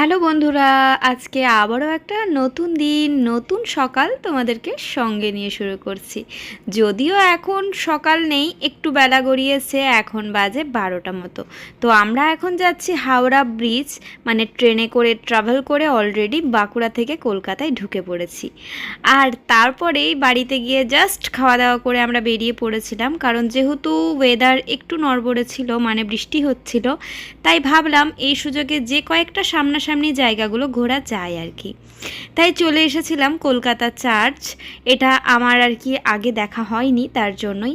Hello বন্ধুরা, আজকে আবারও একটা নতুন দিন, নতুন সকাল তোমাদেরকে সঙ্গে নিয়ে শুরু করছি। যদিও এখন সকাল নেই, একটু বেলা গড়িয়েছে, এখন বাজে বারোটা মতো। তো আমরা এখন যাচ্ছি হাওড়া ব্রিজ মানে ট্রেনে করে ট্রাভেল করে অলরেডি বাঁকুড়া থেকে কলকাতায় ঢুকে পড়েছি। আর তারপরেই বাড়িতে গিয়ে জাস্ট খাওয়া দাওয়া করে আমরা বেরিয়ে পড়েছিলাম, কারণ যেহেতু ওয়েদার একটু নড়বড়ে ছিল মানে বৃষ্টি হচ্ছিল, তাই ভাবলাম এই সুযোগে যে কয়েকটা সামনাসামনি জায়গাগুলো ঘোরা যায় আর কি। তাই চলে এসেছিলাম কলকাতা চার্চ। এটা আমার আর কি আগে দেখা হয়নি তার জন্যই।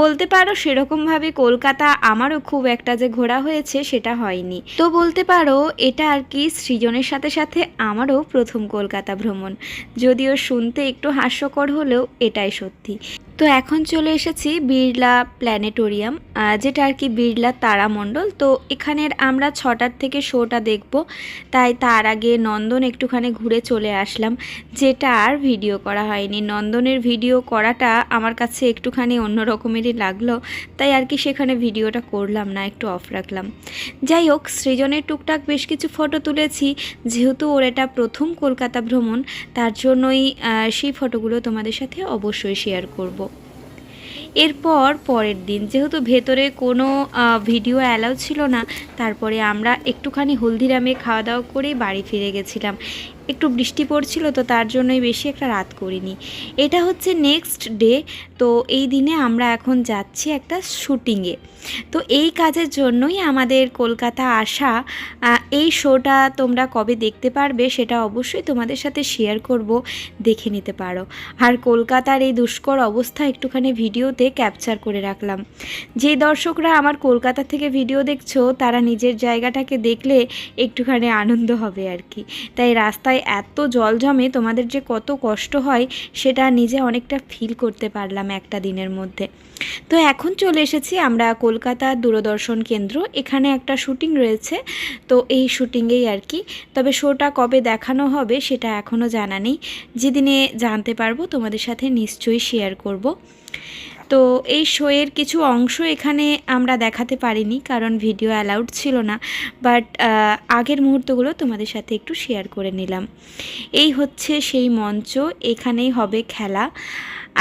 বলতে পারো সেরকমভাবে কলকাতা আমারও খুব একটা যে ঘোরা হয়েছে সেটা হয়নি। তো বলতে পারো এটা আর কি সৃজনের সাথে সাথে আমারও প্রথম কলকাতা ভ্রমণ। যদিও শুনতে একটু হাস্যকর হলেও এটাই সত্যি। তো এখন চলে এসেছি বিড়লা প্ল্যানেটোরিয়াম যেটা আর কি বিড়লা তারামণ্ডল তো এখানের আমরা ছটার থেকে শোটা দেখব, তাই তার আগে নন্দন একটুখানি ঘুরে চলে আসলাম, যেটা আর ভিডিও করা হয়নি। নন্দনের ভিডিও করাটা আমার কাছে একটুখানি অন্য রকমেরই লাগল, তাই আর কি সেখানে ভিডিওটা করলাম না, একটু অফ রাখলাম। যাই হোক, সৃজনের টুকটাক বেশ কিছু ফটো তুলেছি, যেহেতু ওর এটা প্রথম কলকাতা ভ্রমণ, তার জন্যই সেই ফটোগুলো তোমাদের সাথে অবশ্যই শেয়ার করব। এরপর পরের দিন, যেহেতু ভেতরে কোনো ভিডিও অ্যালাউ ছিল না, তারপরে আমরা একটুখানি হলদিরামে খাওয়া দাওয়া করেই বাড়ি ফিরে গেছিলাম। একটু বৃষ্টি পড়ছিল, তো তার জন্যই বেশি একটা রাত করিনি। এটা হচ্ছে নেক্সট ডে তো এই দিনে আমরা এখন যাচ্ছি একটা শুটিংয়ে তো এই কাজের জন্যই আমাদের কলকাতা আসা এই শোটা তোমরা কবে দেখতে পারবে সেটা অবশ্যই তোমাদের সাথে শেয়ার করব, দেখে নিতে পারো। আর কলকাতার এই দুষ্কর অবস্থা একটুখানি ভিডিওতে ক্যাপচার করে রাখলাম। যে দর্শকরা আমার কলকাতা থেকে ভিডিও দেখছ, তারা নিজের জায়গাটাকে দেখলে একটুখানি আনন্দ হবে আর কি। তাই রাস্তায় এত জল জমে তোমাদের যে কত কষ্ট হয়, সেটা নিজে অনেকটা ফিল করতে পারলাম একটা দিনের মধ্যে। তো এখন চলে এসেছি আমরা কলকাতা দূরদর্শন কেন্দ্র। এখানে একটা শুটিং রয়েছে। তো এই শুটিংয়েই আর কি। তবে শোটা কবে দেখানো হবে, সেটা এখনও জানা নেই। যেদিনে জানতে পারব, তোমাদের সাথে নিশ্চয়ই শেয়ার করব। তো এই শোয়ের কিছু অংশ এখানে আমরা দেখাতে পারিনি, কারণ ভিডিও অ্যালাউড ছিল না। বাট আগের মুহূর্তগুলো তোমাদের সাথে একটু শেয়ার করে নিলাম। এই হচ্ছে সেই মঞ্চ, এখানেই হবে খেলা।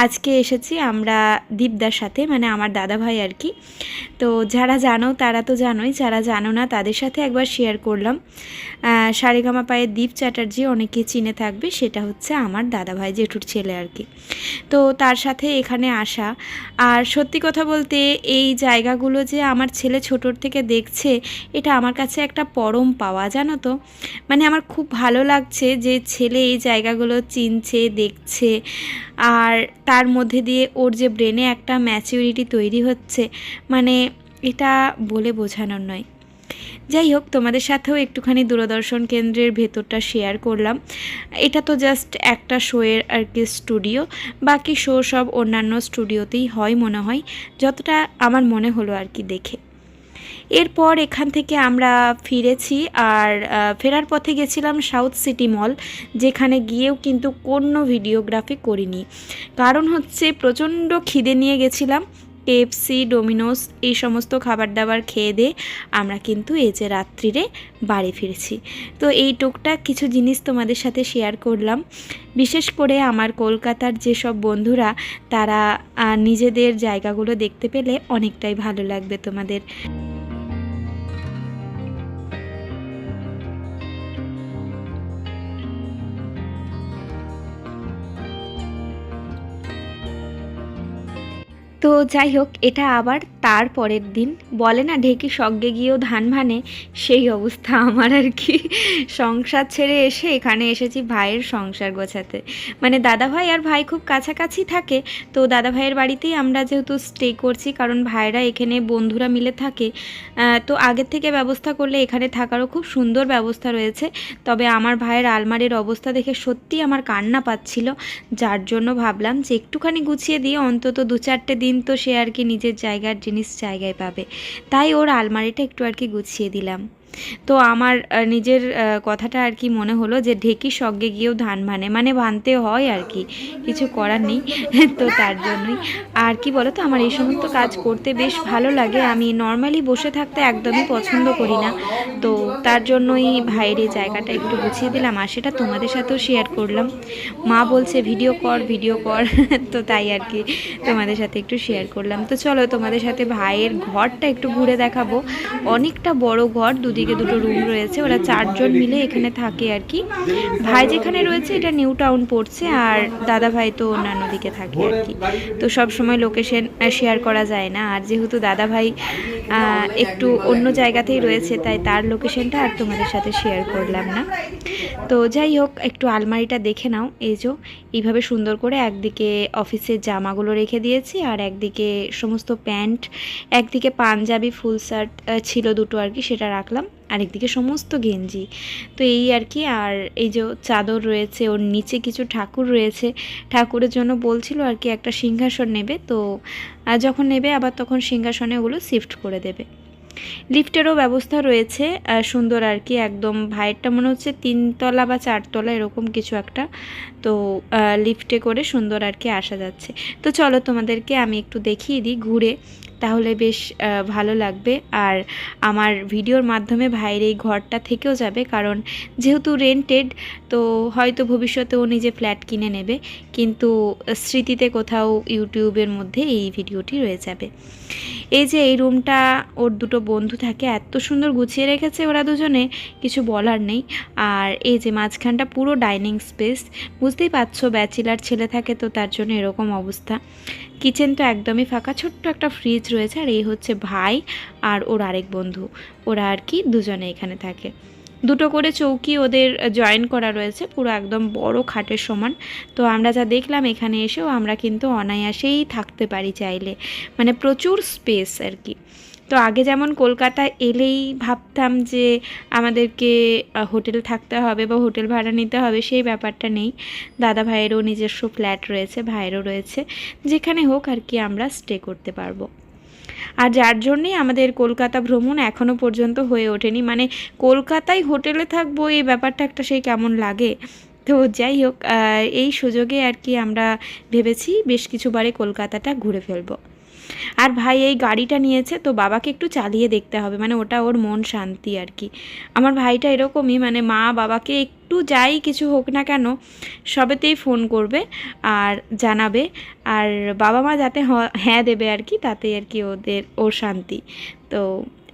আজকে এসেছি আমরা দীপদার সাথে মানে আমার দাদা ভাই আর কি। তো যারা জানো, তারা তো জানোই, যারা জানো না, তাদের সাথে একবার শেয়ার করলাম। সারেগামা পায়ের দীপ চ্যাটার্জি অনেকে চিনে থাকবে, সেটা হচ্ছে আমার দাদা ভাই জেঠুর ছেলে আর কি। তো তার সাথে এখানে আসা। আর সত্যি কথা বলতে, এই জায়গাগুলো যে আমার ছেলে ছোটোর থেকে দেখছে, এটা আমার কাছে একটা পরম পাওয়া, জানো তো? মানে আমার খুব ভালো লাগছে যে ছেলে এই জায়গাগুলো চিনছে, দেখছে। আর তার মধ্যে দিয়ে ওর যে ব্রেনে একটা ম্যাচিউরিটি তৈরি হচ্ছে মানে এটা বলে বোঝানোর নয়। যাই হোক, তোমাদের সাথেও একটুখানি দূরদর্শন কেন্দ্রের ভেতরটা শেয়ার করলাম। এটা তো জাস্ট একটা শোয়ের আর কি স্টুডিও বাকি শো সব অন্যান্য স্টুডিওতেই হয় মনে হয়। যতটা আমার মনে হলো আর কি দেখে। এরপর এখান থেকে আমরা ফিরেছি আর ফেরার পথে গেছিলাম সাউথ সিটি মল, যেখানে গিয়েও কিন্তু কোনো ভিডিওগ্রাফি করিনি। কারণ হচ্ছে প্রচণ্ড খিদে নিয়ে গেছিলাম, কেএফসি, ডোমিনোস, এই সমস্ত খাবার দাবার খেয়ে দিয়ে আমরা কিন্তু এই যে রাত্রিরে বাড়ি ফিরেছি। তো এই টুকটাক কিছু জিনিস তোমাদের সাথে শেয়ার করলাম। বিশেষ করে আমার কলকাতার যেসব বন্ধুরা, তারা নিজেদের জায়গাগুলো দেখতে পেলে অনেকটাই ভালো লাগবে তোমাদের। তো যাই হোক, এটা আবার তার পরের দিন। বলে না, ঢেকি সঙ্গে গিয়েও ধান ভানে, সেই অবস্থা আমার আর কি। সংসার ছেড়ে এসে এখানে এসেছি ভাইয়ের সংসার গোছাতে। মানে দাদা ভাই আর ভাই খুব কাছাকাছি থাকে, তো দাদা ভাইয়ের বাড়িতেই আমরা যেহেতু স্টে করছি, কারণ ভাইরা এখানে বন্ধুরা মিলে থাকে তো আগের থেকে ব্যবস্থা করলে এখানে থাকারও খুব সুন্দর ব্যবস্থা রয়েছে। তবে আমার ভাইয়ের আলমারির অবস্থা দেখে সত্যি আমার কান্না পাচ্ছিল, যার জন্য ভাবলাম যে একটুখানি গুছিয়ে দিয়ে অন্তত দু চারটে দিন তো সে আর কি নিজের জায়গার জিনিস জায়গায় পাবে। তাই ওর আলমারিটা একটু আর কি গুছিয়ে দিলাম। তো আমার নিজের কথাটা আর কি মনে হলো যে ঢেকি সঙ্গে গিয়েও ধান ভানে মানে ভানতে হয় আর কি, কিছু করার নেই, তো তার জন্যই। আর কি বলো তো আমার এই সমস্ত কাজ করতে বেশ ভালো লাগে, আমি নর্মালি বসে থাকতে একদমই পছন্দ করি না, তো তার জন্যই ভাইয়ের এই জায়গাটা একটু গুছিয়ে দিলাম, আর সেটা তোমাদের সাথেও শেয়ার করলাম। মা বলছে, ভিডিও কর ভিডিও কর, তো তাই আর কি তোমাদের সাথে একটু শেয়ার করলাম। তো চলো তোমাদের সাথে ভাইয়ের ঘরটা একটু ঘুরে দেখাবো। অনেকটা বড় ঘর, দুদিকে দুটো রুম রয়েছে, ওরা চারজন মিলে এখানে থাকে আর কি। ভাই যেখানে রয়েছে, এটা নিউ টাউন পড়ছে, আর দাদা ভাই তো অন্যান্য দিকে থাকে আর কি। তো সব সময় লোকেশন শেয়ার করা যায় না। আর যেহেতু দাদা ভাই একটু অন্য জায়গাতেই রয়েছে, তাই তার লোকেশনটা আর তোমাদের সাথে শেয়ার করলাম না। তো যাই হোক, একটু আলমারিটা দেখে নাও। এই যে, এইভাবে সুন্দর করে একদিকে অফিসের জামাগুলো রেখে দিয়েছি, আর একদিকে সমস্ত প্যান্ট, একদিকে পাঞ্জাবি, ফুল শার্ট ছিল দুটো আর কি, সেটা রাখলাম। আর একদিকে সমস্ত গেঞ্জি। তো এই আর কি, আর এই যে চাদর রয়েছে, ওর নিচে কিছু ঠাকুর রয়েছে। ঠাকুরের জন্য বলছিল আর কি একটা সিংহাসন নেবে, তো যখন নেবে আবার তখন সিংহাসনে ওগুলো শিফট করে দেবে। লিফটেরও ব্যবস্থা রয়েছে সুন্দর আর কি, একদম ভাইয়েরটা মনে হচ্ছে তিনতলা বা চারতলা এরকম কিছু একটা। তো লিফটে করে সুন্দর আর কি আসা যাচ্ছে। তো চলো তোমাদেরকে আমি একটু দেখিয়ে দিই ঘুরে। তাহলে বেশ ভালো লাগবে। আর আমার ভিডিওর মাধ্যমে ভাইয়ের এই ঘরটা থেকেও যাবে, কারণ যেহেতু রেন্টেড তো হয়তো ভবিষ্যতে ও নিজে ফ্ল্যাট কিনে নেবে, কিন্তু স্মৃতিতে কোথাও ইউটিউবের মধ্যে এই ভিডিওটি রয়ে যাবে। এই যে এই রুমটা, ওর দুটো বন্ধু থাকে, এত সুন্দর গুছিয়ে রেখেছে ওরা দুজনে, কিছু বলার নেই। আর এই যে মাঝখানটা পুরো ডাইনিং স্পেস বুঝতেই পারছ ব্যাচেলার ছেলে থাকে তো তার জন্য এরকম অবস্থা। কিচেন তো একদমই ফাঁকা, ছোট্ট একটা ফ্রিজ রয়েছে আর এই হচ্ছে ভাই আর ওর আরেক বন্ধু। ওরা আর কি দুজনে এখানে থাকে। দুটো করে চৌকি ওদের জয়েন করা রয়েছে, পুরো একদম বড় খাটের সমান। তো আমরা যা দেখলাম এখানে এসেও আমরা কিন্তু অনায়াসেই থাকতে পারি চাইলে। মানে প্রচুর স্পেস আর কি। তো আগে যেমন কলকাতায় এলেই ভাবতাম যে আমাদেরকে হোটেল থাকতে হবে বা হোটেল ভাড়া নিতে হবে, সেই ব্যাপারটা নেই। দাদা ভাইয়েরও নিজস্ব ফ্ল্যাট রয়েছে, ভাইয়েরও রয়েছে। যেখানে হোক আর কি আমরা স্টে করতে পারব। আর যার জন্যই আমাদের কলকাতা ভ্রমণ এখনও পর্যন্ত হয়ে ওঠেনি। মানে কলকাতায় হোটেলে থাকব, এই ব্যাপারটা একটা সেই কেমন লাগে? তো যাই হোক এই সুযোগে আর কি আমরা ভেবেছি বেশ কিছুবারে কলকাতাটা ঘুরে ফেলব। আর ভাই এই গাড়িটা নিয়েছে, তো বাবাকে একটু চালিয়ে দেখতে হবে মানে ওটা ওর মন শান্তি আর কি। আমার ভাইটা এরকমই মানে মা বাবাকে একটু যাই কিছু হোক না কেন, সবেতেই ফোন করবে আর জানাবে। আর বাবা মা যাতে হ্যাঁ দেবে আর কি, তাতেই আর কি ওদের, ওর শান্তি। তো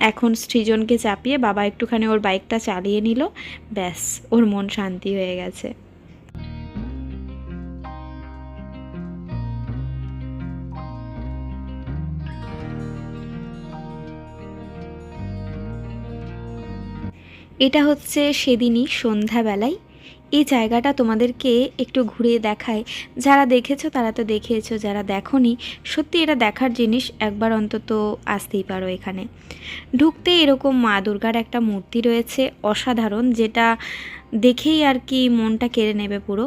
এখন সৃজনকে চাপিয়ে বাবা একটুখানি ওর বাইকটা চালিয়ে নিল, ব্যাস, ওর মন শান্তি হয়ে গেছে। এটা হচ্ছে সেদিনই সন্ধ্যাবেলায়। এই জায়গাটা তোমাদেরকে একটু ঘুরিয়ে দেখায়। যারা দেখেছ তারা তো দেখিয়েছো, যারা দেখোনি, সত্যি এটা দেখার জিনিস একবার অন্তত আসতেই পারো এখানে। ঢুকতে এরকম মা দুর্গার একটা মূর্তি রয়েছে, অসাধারণ, যেটা দেখেই আর কি মনটা কেড়ে নেবে পুরো।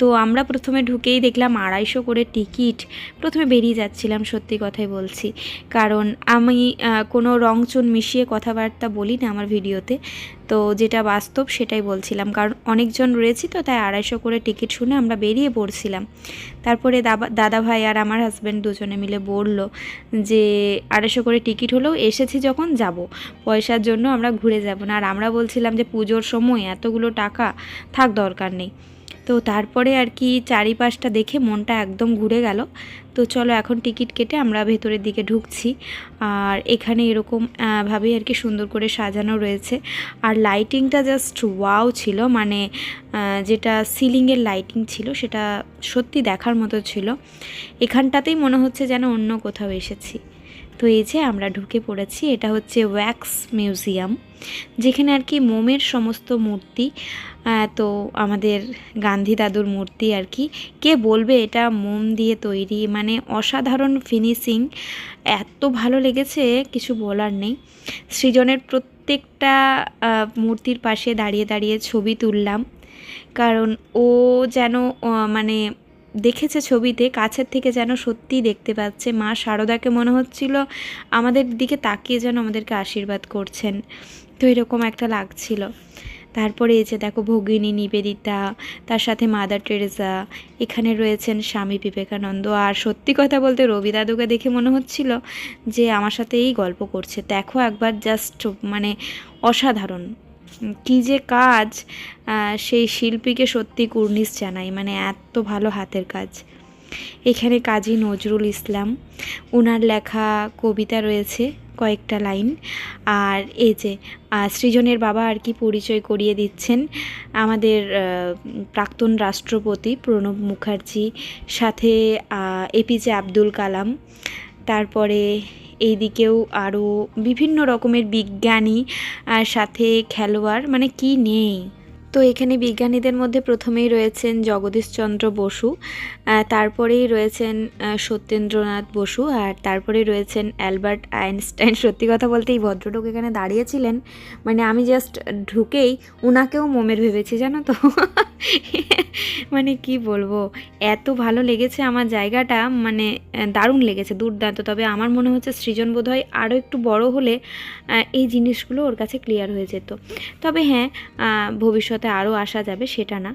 তো আমরা প্রথমে ঢুকেই দেখলাম আড়াইশো করে টিকিট। প্রথমে বেরিয়ে যাচ্ছিলাম, সত্যি কথাই বলছি। কারণ আমি কোনো কোনো রংচুন মিশিয়ে কথাবার্তা বলি না আমার ভিডিওতে। তো যেটা বাস্তব সেটাই বলছিলাম। কারণ অনেকজন রয়েছি তো, তাই আড়াইশো করে টিকিট শুনে আমরা বেরিয়ে পড়ছিলাম। তারপরে দাদা ভাই আর আমার হাজব্যান্ড দুজনে মিলে বলল যে, আড়াইশো করে টিকিট হলেও এসেছি যখন যাব। পয়সার জন্য আমরা ঘুরে যাব। না, আর আমরা বলছিলাম যে, পুজোর সময় এতগুলো টাকা থাক, দরকার নেই। তো তারপরে আর কি চারিপাশটা দেখে মনটা একদম ঘুরে গেল। তো চলো এখন টিকিট কেটে আমরা ভেতরের দিকে ঢুকছি। আর এখানে এরকম ভাবেই আর কি সুন্দর করে সাজানো রয়েছে। আর লাইটিংটা জাস্ট ওয়াও ছিল মানে যেটা সিলিংয়ের লাইটিং ছিল, সেটা সত্যি দেখার মতো ছিল। এখানটাতেই মনে হচ্ছে যেন অন্য কোথাও এসেছি। তো এই যে আমরা ঢুকে পড়েছি, এটা হচ্ছে ওয়্যাক্স মিউজিয়াম যেখানে আর কি মোমের সমস্ত মূর্তি তো আমাদের গান্ধী দাদুর মূর্তি আর কি। কে বলবে এটা মোম দিয়ে তৈরি? মানে অসাধারণ ফিনিশিং এত ভালো লেগেছে, কিছু বলার নেই। সৃজনের প্রত্যেকটা মূর্তির পাশে দাঁড়িয়ে দাঁড়িয়ে ছবি তুললাম। কারণ ও যেন মানে দেখেছে ছবিতে, কাছের থেকে যেন সত্যিই দেখতে পাচ্ছে। মা শারদাকে মনে হচ্ছিল আমাদের দিকে তাকিয়ে যেন আমাদেরকে আশীর্বাদ করছেন। তো এরকম একটা লাগছিল। তারপরে এই যে দেখো ভগিনী নিবেদিতা, তার সাথে মাদার টেরেসা এখানে রয়েছেন স্বামী বিবেকানন্দ। আর সত্যি কথা বলতে রবি দাদুকে দেখে মনে হচ্ছিল যে আমার সাথে এই গল্প করছে। দেখো একবার জাস্ট মানে অসাধারণ। কি যে কাজ সেই শিল্পীকে সত্যি কুর্নিশ জানাই। মানে এত ভালো হাতের কাজ। এখানে কাজী নজরুল ইসলাম ওনার লেখা কবিতা রয়েছে। কয়েকটা লাইন। আর এই যে সৃজনের বাবা আর কি পরিচয় করিয়ে দিচ্ছেন আমাদের প্রাক্তন রাষ্ট্রপতি প্রণব মুখার্জি, সাথে এপিজে আব্দুল কালাম। তারপরে এইদিকেও আরও বিভিন্ন রকমের বিজ্ঞানী, আর সাথে খেলোয়াড় মানে কি নেই। তো এখানে বিজ্ঞানীদের মধ্যে প্রথমেই রয়েছেন জগদীশচন্দ্র বসু তারপরেই রয়েছেন সত্যেন্দ্রনাথ বসু আর তারপরে রয়েছেন অ্যালবার্ট আইনস্টাইন। সত্যি কথা বলতে এই ভদ্রলোক এখানে দাঁড়িয়েছিলেন মানে আমি জাস্ট ঢুকেই ওনাকেও মোমের ভেবেছি জানো তো? মানে কি বলব এত ভালো লেগেছে আমার জায়গাটা মানে দারুণ লেগেছে দুর্দান্ত। তবে আমার মনে হচ্ছে সৃজন বোধহয় আরও একটু বড় হলে এই জিনিসগুলো ওর কাছে ক্লিয়ার হয়ে যেত। তবে হ্যাঁ আহ, ভবিষ্যতে আরও আসা যাবে, সেটা না।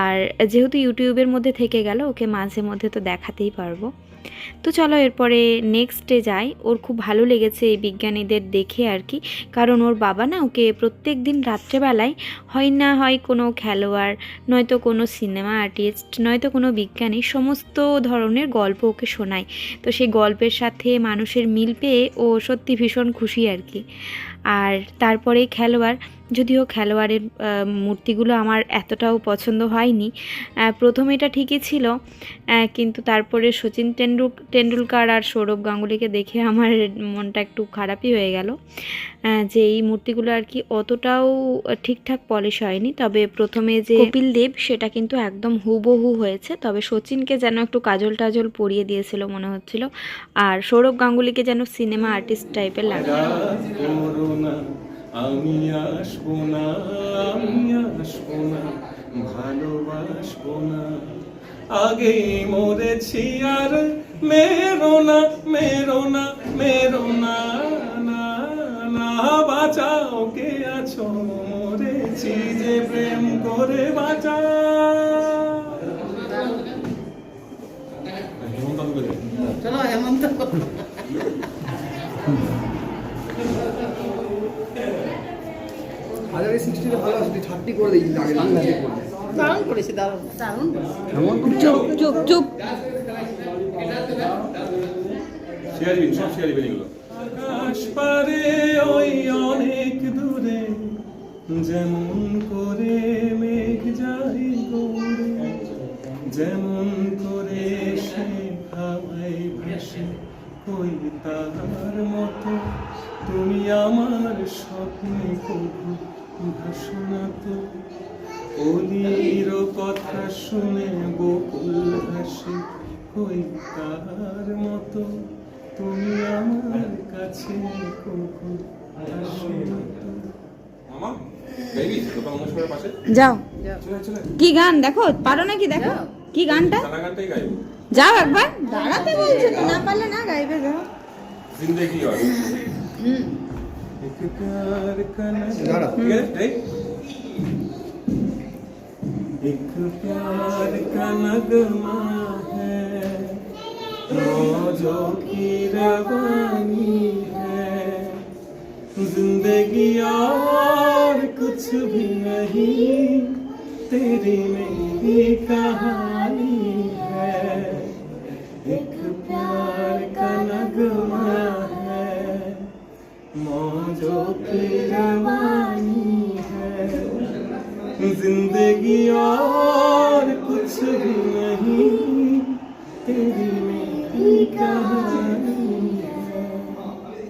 আর যেহেতু ইউটিউবের মধ্যে থেকে গেল, ওকে মাঝে মধ্যে তো দেখাতেই পারব। তো চলো এরপরে নেক্সটে যাই। ওর খুব ভালো লেগেছে এই বিজ্ঞানীদের দেখে আর কি। কারণ ওর বাবা না, ওকে প্রত্যেক দিন রাত্রেবেলায় হয় না হয় কোনো খেলোয়াড়, নয়তো কোনো সিনেমা আর্টিস্ট নয়তো কোনো বিজ্ঞানী, সমস্ত ধরনের গল্প ওকে শোনায়। তো সেই গল্পের সাথে মানুষের মিল পেয়ে ও সত্যি ভীষণ খুশি আর কি। আর তারপরে খেলোয়াড় যদিও খেলোয়াড়ের মূর্তিগুলো আমার এতটাও পছন্দ হয়নি প্রথমে এটা ঠিকই ছিল কিন্তু তারপরে সচিন টেন্ডু টেন্ডুলকার আর সৌরভ গাঙ্গুলিকে দেখে আমার মনটা একটু খারাপই হয়ে গেল যে এই মূর্তিগুলো আর কি অতটাও ঠিকঠাক পলিশ হয়নি তবে প্রথমে যে কপিল দেব সেটা কিন্তু একদম হুবহু হয়েছে তবে সচিনকে যেন একটু কাজল টাজল পরিয়ে দিয়েছিল মনে হচ্ছিল আর সৌরভ গাঙ্গুলিকে যেন সিনেমা আর্টিস্ট টাইপের লাগে না আমি আসব না আমি আসব না ভালোবাসবো না। আগেই মরেছি আর মেরো না মেরো না মেরো না না না। বাঁচাও কে আছো? মরেছি যে প্রেম করে বাঁচা। চলো হেমন্ত। হাজারে সিক্সটিতে ভালো আছে তুই থার্টি করে দিই আগে করলে দারুণ করেছি দারুণ। দারুণ এমন চুপ চুপ চুপ। শেয়ার সব শেয়ার দিবেন এগুলো। আকাশ পারে ওই অনেক দূরে যেমন করে মেঘ যায় গৌরে যেমন করে সে হাওয়ায় ভাসে ওই তার মতো। তুমি আমার স্বপ্নে কবু ভাষণা অলির কথা শুনে বকুল হাসি কৈকার মতো? তুমি আমার কাছে যাও। কি গান? দেখো পারো নাকি দেখো? কি গানটা? যাও একবার। দাঁড়াতে বলছো না পারলে না গাইবে যাও জিন্দেগি হুম। प्यार का है? एक प्यार का नगमा है मौजों की रवानी है। ज़िंदगी और कुछ भी नहीं तेरी मेरी कहानी। जिंदगी और कुछ भी नहीं तेरी मेरी कहानी है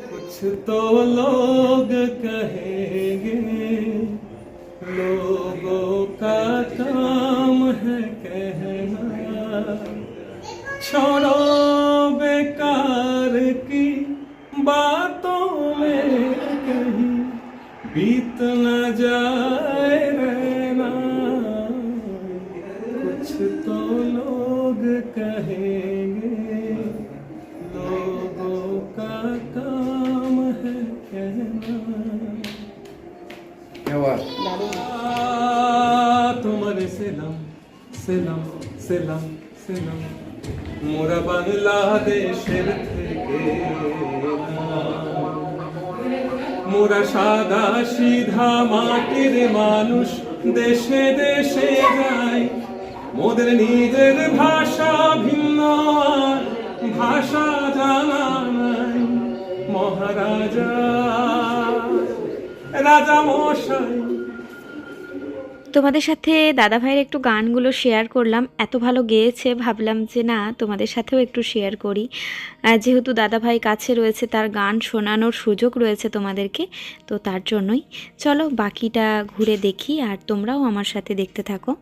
कुछ तो लोग कहेंगे लोगों का काम है कहना छोड़ो बेकार की बातों में कहीं बीत न जाए সিধা মাটির মানুষ দেশে দেশে যায়। মোদের নিজের ভাষা ভিন্ন, ভাষা জানা নাই। মহারাজা, রাজা মশাই তোমাদের সাথে দাদা ভাইয়ের একটু গানগুলো শেয়ার করলাম। এত ভালো গেয়েছে, ভাবলাম যে না, তোমাদের সাথেও একটু শেয়ার করি। যেহেতু দাদা ভাই কাছে রয়েছে, তার গান শোনানোর সুযোগ রয়েছে তোমাদেরকে, তো তার জন্যই। চলো বাকিটা ঘুরে দেখি আর তোমরাও আমার সাথে দেখতে থাকো।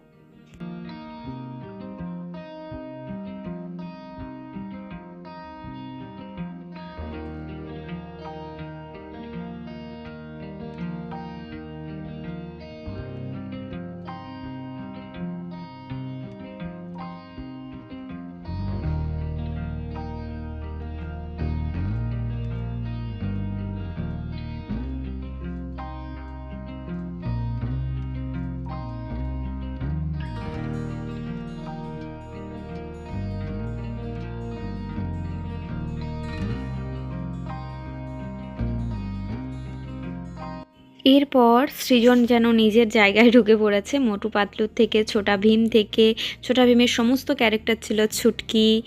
এরপর সৃজন যেন নিজের জায়গায় ঢুকে পড়েছে। মোটু পাতলুর থেকে, ছোটা ভীম থেকে। ছোটা ভীমের সমস্ত ক্যারেক্টার ছিল ছুটকি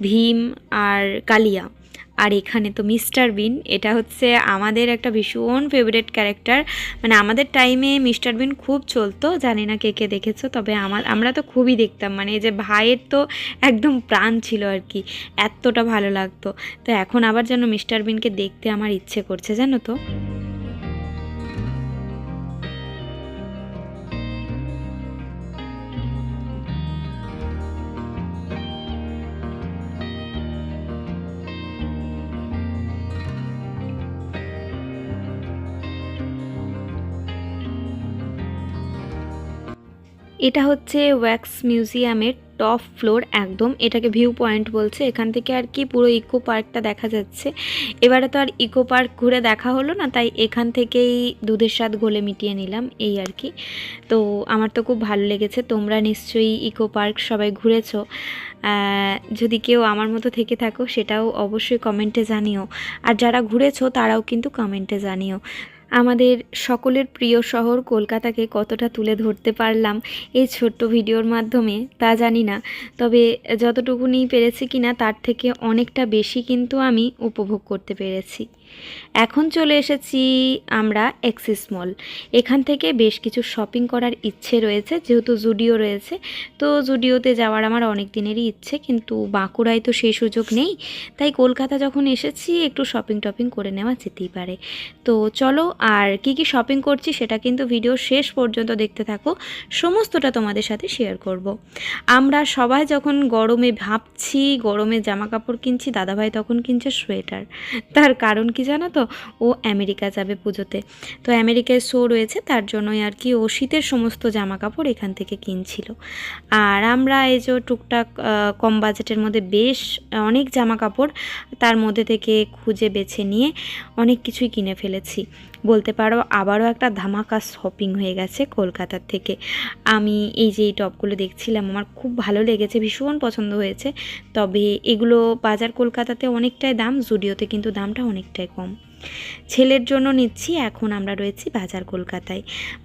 ভীম আর কালিয়া। আর এখানে তো মিস্টার বিন। এটা হচ্ছে আমাদের একটা ভীষণ ফেভারিট ক্যারেক্টার মানে আমাদের টাইমে মিস্টার বিন খুব চলতো। জানি না কে কে দেখেছ, তবে আমার, আমরা তো খুবই দেখতাম। মানে যে ভাইয়ের তো একদম প্রাণ ছিল আর কি। এতটা ভালো লাগতো। তো এখন আবার যেন মিস্টার বিনকে দেখতে আমার ইচ্ছে করছে, জানো তো? এটা হচ্ছে ওয়্যাক্স মিউজিয়ামের টপ ফ্লোর একদম। এটাকে ভিউ পয়েন্ট বলছে। এখান থেকে আর কি পুরো ইকো পার্কটা দেখা যাচ্ছে। এবারে তো আর ইকো পার্ক ঘুরে দেখা হলো না, তাই এখান থেকেই দুধের স্বাদ গোলে মিটিয়ে নিলাম, এই আর কি। তো আমার তো খুব ভালো লেগেছে, তোমরা নিশ্চয়ই ইকো পার্ক সবাই ঘুরেছো। যদি কেউ আমার মতো থেকে থাকো, সেটাও অবশ্যই কমেন্টে জানিও। আর যারা ঘুরেছো, তারাও কিন্তু কমেন্টে জানিও। আমাদের সকলের প্রিয় শহর কলকাতাকে কতটা তুলে ধরতে পারলাম এই ছোট্ট ভিডিওর মাধ্যমে, তা জানি না। তবে যতটুকুনি পেরেছি কিনা, তার থেকে অনেকটা বেশি কিন্তু আমি উপভোগ করতে পেরেছি। এখন চলে এসেছি আমরা এক্সিস মল। এখান থেকে বেশ কিছু শপিং করার ইচ্ছে রয়েছে, যেহেতু জুডিও রয়েছে। তো জুডিওতে যাওয়ার আমার অনেক দিনেরই ইচ্ছে, কিন্তু বাঁকুড়ায় তো সেই সুযোগ নেই। তাই কলকাতা যখন এসেছি, একটু শপিং টপিং করে নেওয়া যেতেই পারে। তো চলো, আর কি কি শপিং করছি সেটা কিন্তু ভিডিও শেষ পর্যন্ত দেখতে থাকো। সমস্তটা তোমাদের সাথে শেয়ার করব। আমরা সবাই যখন গরমে ভাবছি, গরমে জামা কাপড় কিনছি, দাদাভাই তখন কিনছে সোয়েটার। তার কারণ কি জানো তো? ও আমেরিকা যাবে পুজোতে। তো আমেরিকায় শো রয়েছে, তার জন্যই আর কি ও শীতের সমস্ত জামা কাপড় এখান থেকে কিনছিল। আর আমরা এই যে টুকটাক কম বাজেটের মধ্যে বেশ অনেক জামা কাপড় তার মধ্যে থেকে খুঁজে বেছে নিয়ে অনেক কিছুই কিনে ফেলেছি। বলতে পারো আবারও একটা ধামাকা শপিং হয়ে গেছে কলকাতার থেকে। আমি এই যে এই টপগুলো দেখছিলাম, আমার খুব ভালো লেগেছে, ভীষণ পছন্দ হয়েছে। তবে এগুলো বাজার কলকাতাতে অনেকটাই দাম জুডিওতে কিন্তু দামটা অনেকটাই কম। ছেলের জন্য নিচ্ছি, এখন আমরা রয়েছি বাজার কলকাতায়।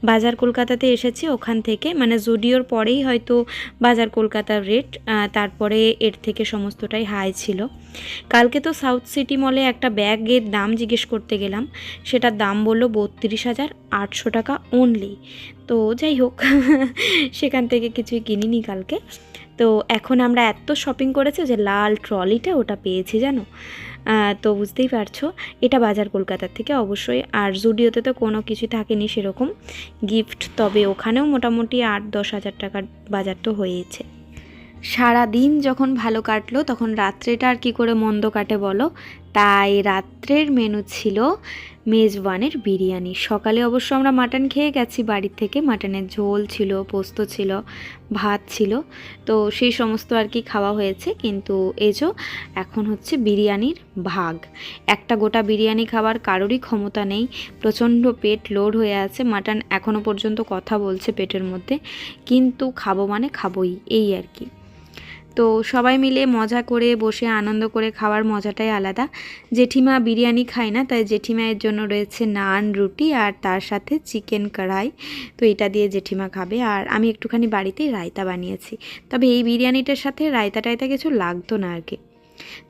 বাজার কলকাতাতে এসেছি ওখান থেকে মানে জুডিওর পরেই হয়তো বাজার কলকাতার রেট তারপরে এর থেকে সমস্তটাই হাই ছিল। কালকে তো সাউথ সিটি মলে একটা ব্যাগের দাম জিজ্ঞেস করতে গেলাম, সেটার দাম বলল বত্রিশ হাজার আটশো টাকা অনলি তো যাই হোক, সেখান থেকে কিছুই কিনিনি কালকে। তো এখন আমরা এত শপিং করেছি যে লাল ট্রলিটা ওটা পেয়েছি, জানো? তো বুঝতেই পারছ, এটা বাজার কলকাতার থেকে অবশ্যই। আর জুডিওতে তো কোনো কিছু থাকেনি সেরকম। গিফট, তবে ওখানেও মোটামুটি আট দশ হাজার টাকার বাজার তো হয়েছে সারা দিন যখন ভালো কাটলো, তখন রাত্রেটা আর কি করে মন্দ কাটে বলো? তাই রাত্রের মেনু ছিল মেজবানের বিরিয়ানি। সকালে অবশ্য আমরা মাটন খেয়ে গেছি, বাড়ির থেকে মাটনের ঝোল ছিল, পোস্ত ছিল, ভাত ছিল। তো সেই সমস্ত আর কি খাওয়া হয়েছে। কিন্তু এজো এখন হচ্ছে বিরিয়ানির ভাগ। একটা গোটা বিরিয়ানি খাওয়ার কারোরই ক্ষমতা নেই। প্রচণ্ড পেট লোড হয়ে আছে। মাটন এখনও পর্যন্ত কথা বলছে পেটের মধ্যে। কিন্তু খাব মানে খাবোই, এই আর কি। তো সবাই মিলে মজা করে বসে আনন্দ করে খাওয়ার মজাটাই আলাদা। জেঠিমা বিরিয়ানি খায় না, তাই জেঠিমায়ের জন্য রয়েছে নান, রুটি আর তার সাথে চিকেন কড়াই। তো এটা দিয়ে জেঠিমা খাবে আর আমি একটুখানি বাড়িতেই রায়তা বানিয়েছি। তবে এই বিরিয়ানিটার সাথে রায়তা টায়তা কিছু লাগতো না আর কি।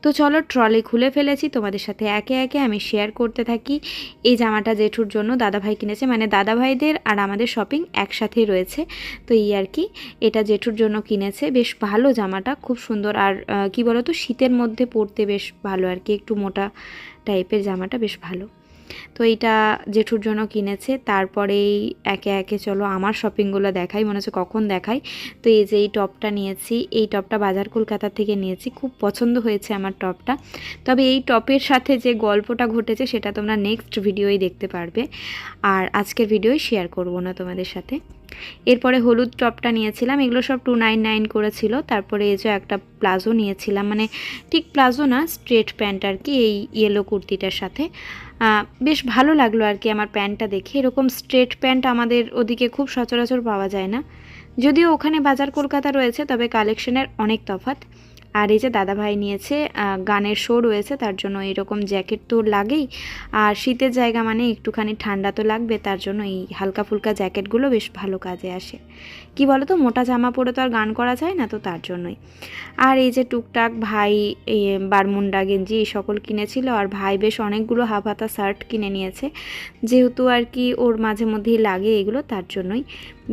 তো চলো ট্রলে খুলে ফেলেছি, তোমাদের সাথে একে একে আমি শেয়ার করতে থাকি। এই জামাটা জেঠুর জন্য, দাদাভাই কিনেছে। মানে দাদাভাইদের আর আমাদের শপিং একসাথেই রয়েছে। তো এই আর কি, এটা জেঠুর জন্য কিনেছে। বেশ ভালো জামাটা, খুব সুন্দর। আর কি বলতো, শীতের মধ্যে পরতে বেশ ভালো আর কি। একটু মোটা টাইপের জামাটা বেশ ভালো। তো এইটা জেঠুর জন্য কিনেছে। তারপরেই একে একে চলো আমার শপিংগুলো দেখাই, মনে হচ্ছে কখন দেখাই। তো এই যে এই টপটা নিয়েছি, এই টপটা বাজার কলকাতা থেকে নিয়েছি। খুব পছন্দ হয়েছে আমার টপটা। তবে এই টপের সাথে যে গল্পটা ঘটেছে সেটা তোমরা নেক্সট ভিডিওই দেখতে পারবে। আর আজকের ভিডিওই শেয়ার করব না তোমাদের সাথে। এরপরে হলুদ টপটা নিয়েছিলাম, এগুলো সব টু নাইন নাইন করেছিল। তারপরে এই যে একটা প্লাজো নিয়েছিলাম মানে ঠিক প্লাজো না স্ট্রেট প্যান্ট আর কি, এই ইয়েলো কুর্তিটার সাথে। বেশ ভালো লাগল আর কি আমার প্যান্টটা দেখে। এরকম স্ট্রেট প্যান্ট আমাদের ওদিকে খুব সচরাচর পাওয়া যায় না। যদিও ওখানে বাজার কলকাতা রয়েছে, তবে কালেকশনের অনেক তফাৎ। আর এই যে দাদাভাই নিয়েছে গানের শো রয়েছে, তার জন্য এরকম জ্যাকেট তো লাগেই। আর শীতের জায়গা মানে একটুখানি ঠান্ডা তো লাগবে, তার জন্য এই হালকা ফুলকা জ্যাকেটগুলো বেশ ভালো কাজে আসে। কি বলো তো মোটা জামা পরে তো আর গান করা যায় না তো তার জন্যই। আর এই যে টুকটাক ভাই বারমুন্ডা গেঞ্জি এই সকল কিনেছিল আর ভাই বেশ অনেকগুলো হাফ হাতা শার্ট কিনে নিয়েছে। যেহেতু আর কি ওর মাঝে মধ্যেই লাগে এগুলো, তার জন্যই।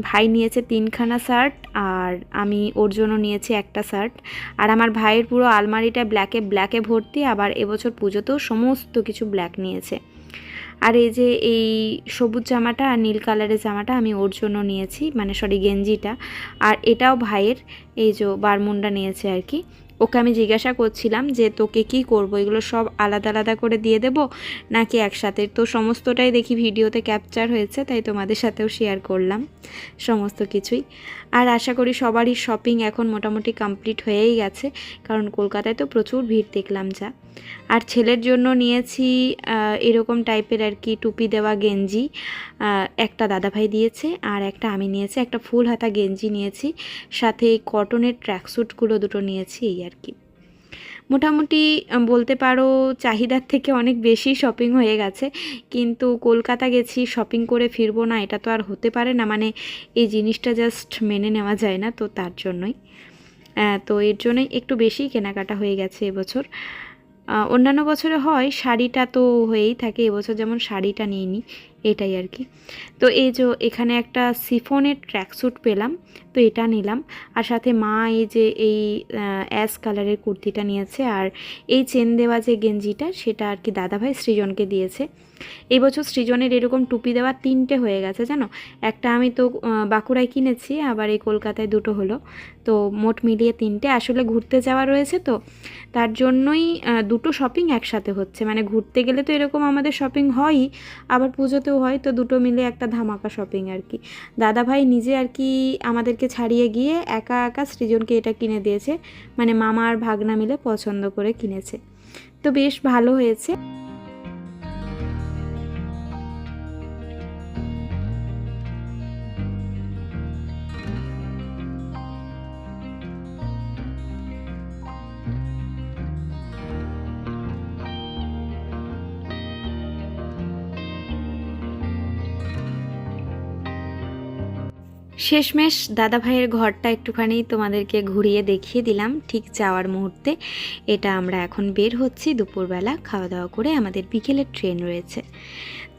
ভাই নিয়েছে তিনখানা শার্ট আর আমি ওর জন্য নিয়েছি একটা শার্ট। আর আমার ভাইয়ের পুরো আলমারিটা ব্ল্যাকে ব্ল্যাকে ভর্তি, আবার এবছর পুজোতেও সমস্ত কিছু ব্ল্যাক নিয়েছে। আর এই যে এই সবুজ জামাটা আর নীল কালারের জামাটা আমি ওর জন্য নিয়েছি মানে সরি গেঞ্জিটা। আর এটাও ভাইয়ের, এই যে বারমুন্ডা নিয়েছে আর কি। ওকে আমি জিজ্ঞাসা করছিলাম যে তোকে কি করব, এগুলো সব আলাদা আলাদা করে দিয়ে দেব নাকি একসাথে? তো সমস্তটাই দেখি ভিডিওতে ক্যাপচার হয়েছে, তাই তোমাদের সাথেও শেয়ার করলাম, সমস্ত কিছুই। আর আশা করি সবারই শপিং এখন মোটামুটি কমপ্লিট হয়েই গেছে, কারণ কলকাতায় তো প্রচুর ভিড় দেখলাম যা। আর ছেলের জন্য নিয়েছি এরকম টাইপের আর কি টুপি দেওয়া গেঞ্জি একটা দাদাভাই দিয়েছে আর একটা আমি নিয়েছি, একটা ফুল হাতা গেঞ্জি নিয়েছি, সাথে কটনের ট্র্যাকস্যুটগুলো দুটো নিয়েছি, এই আর কি। মোটামুটি বলতে পারো চাহিদার থেকে অনেক বেশি শপিং হয়ে গেছে। কিন্তু কলকাতা গেছি শপিং করে ফিরবো না, এটা তো আর হতে পারে না। মানে এই জিনিসটা জাস্ট মেনে নেওয়া যায় না তো তার জন্যই। তো এর জন্যই একটু বেশি কেনাকাটা হয়ে গেছে এবছর। অন্যান্য বছরে হয়, শাড়িটা তো হয়েই থাকে, এবছর যেমন শাড়িটা নিইনি। এটাই আর কি। তো এই যে এখানে একটা সিফনের ট্র্যাকস্যুট পেলাম, তো এটা নিলাম। আর সাথে মা এই যে এই অ্যাশ কালারের কুর্তিটা নিয়েছে। আর এই চেন দেওয়া যে গেঞ্জিটা, সেটা আর কি দাদাভাই সৃজনকে দিয়েছে। এই বছর সৃজনের এরকম টুপি দেওয়া তিনটে হয়ে গেছে, জানো? একটা আমি তো বাঁকুড়ায় কিনেছি, আবার এই কলকাতায় দুটো হলো। তো মোট মিলিয়ে তিনটে। আসলে ঘুরতে যাওয়া রয়েছে তো। তার জন্যই দুটো শপিং একসাথে হচ্ছে। মানে ঘুরতে গেলে তো এরকম আমাদের শপিং হয়ই, আবার পুজোতেও হয় তো দুটো মিলে একটা ধামাকা শপিং আর কি। দাদাভাই নিজে আর কি আমাদেরকে ছাড়িয়ে গিয়ে একা একা সৃজনকে এটা কিনে দিয়েছে। মানে মামা আর ভাগনা মিলে পছন্দ করে কিনেছে। তো বেশ ভালো হয়েছে। শেষমেশ দাদা ভাইয়ের ঘরটা একটুখানি তোমাদেরকে ঘুরিয়ে দেখিয়ে দিলাম ঠিক যাওয়ার মুহূর্তে। এটা আমরা এখন বের হচ্ছি দুপুরবেলা, খাওয়া দাওয়া করে আমাদের বিকেলের ট্রেন রয়েছে।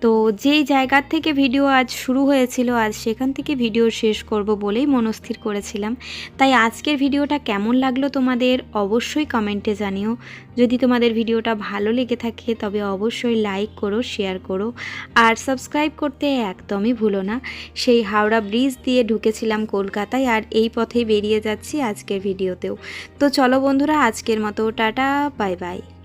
তো যেই জায়গার থেকে ভিডিও আজ শুরু হয়েছিল, আজ সেখান থেকে ভিডিও শেষ করব বলেই মনস্থির করেছিলাম। তাই আজকের ভিডিওটা কেমন লাগল তোমাদের অবশ্যই কমেন্টে জানিও। যদি তোমাদের ভিডিওটা ভালো লেগে থাকে, তবে অবশ্যই লাইক করো, শেয়ার করো, আর সাবস্ক্রাইব করতে একদমই ভুলো না। সেই হাওড়া ব্রিজ দিয়ে ঢুকেছিলাম কলকাতায়, আর এই পথেই বেরিয়ে যাচ্ছি আজকের ভিডিওতেও। তো চলো বন্ধুরা, আজকের মতো টাটা, বাই বাই।